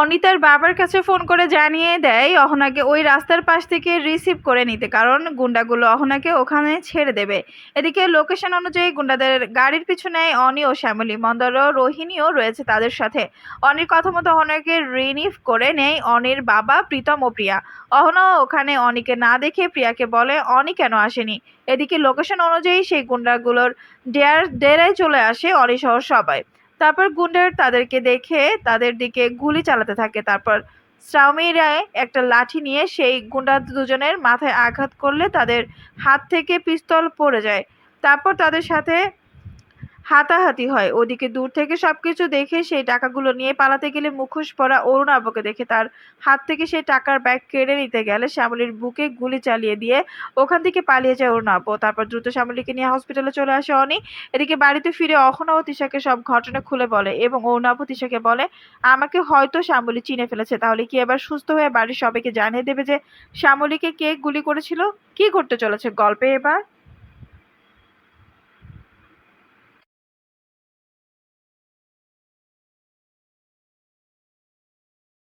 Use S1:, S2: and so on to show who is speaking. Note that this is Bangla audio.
S1: অনিতার বাবার কাছে ফোন করে জানিয়ে দেয় অহনাকে ওই রাস্তার পাশ থেকে রিসিভ করে নিতে, কারণ গুন্ডাগুলো অহনাকে ওখানে ছেড়ে দেবে। এদিকে লোকেশন অনুযায়ী গুন্ডাদের গাড়ির পিছনে অনি ও শ্যামলী, মন্দর রোহিণীও রয়েছে তাদের সাথে। অনির কথা মতো অহনাকে রিনিভ করে নেয় অনির বাবা প্রীতম ও প্রিয়া। অহনাও ওখানে অনিকে না দেখে প্রিয়াকে বলে, অনি কেন আসেনি? এদিকে লোকেশন অনুযায়ী সেই গুন্ডাগুলোর ডেয়ার ডেরায় চলে আসে অনি সহ সবাই। তারপর গুন্ডার তাদেরকে দেখে তাদের দিকে গুলি চালাতে থাকে। তারপর শ্রাউমিরা একটা লাঠি নিয়ে সেই গুন্ডা দুজনের মাথায় আঘাত করলে তাদের হাত থেকে পিস্তল পড়ে যায়। তারপর তাদের সাথে হাতাহাতি হয়। ওদিকে দূর থেকে সবকিছু দেখে সেই টাকাগুলো নিয়ে পালাতে গেলে মুখোশ পরা অরুণাবকে দেখে তার হাত থেকে সেই টাকার ব্যাগ কেড়ে নিতে গেলে শ্যামলীর বুকে গুলি চালিয়ে দিয়ে ওখান থেকে পালিয়ে যায় অরুণাব তারপর দ্রুত শ্যামলীকে নিয়ে হসপিটালে চলে আসে অনি। এদিকে বাড়িতে ফিরে অহনা ও তিশাকে সব ঘটনা খুলে বলে এবং অরুণাব তিশাকে বলে, আমাকে হয়তো শ্যামলী চিনে ফেলেছে। তাহলে কি এবার সুস্থ হয়ে বাড়ির সবাইকে জানিয়ে দেবে যে শ্যামলীকে কে গুলি করেছিল? কি ঘটতে চলেছে গল্পে এবার?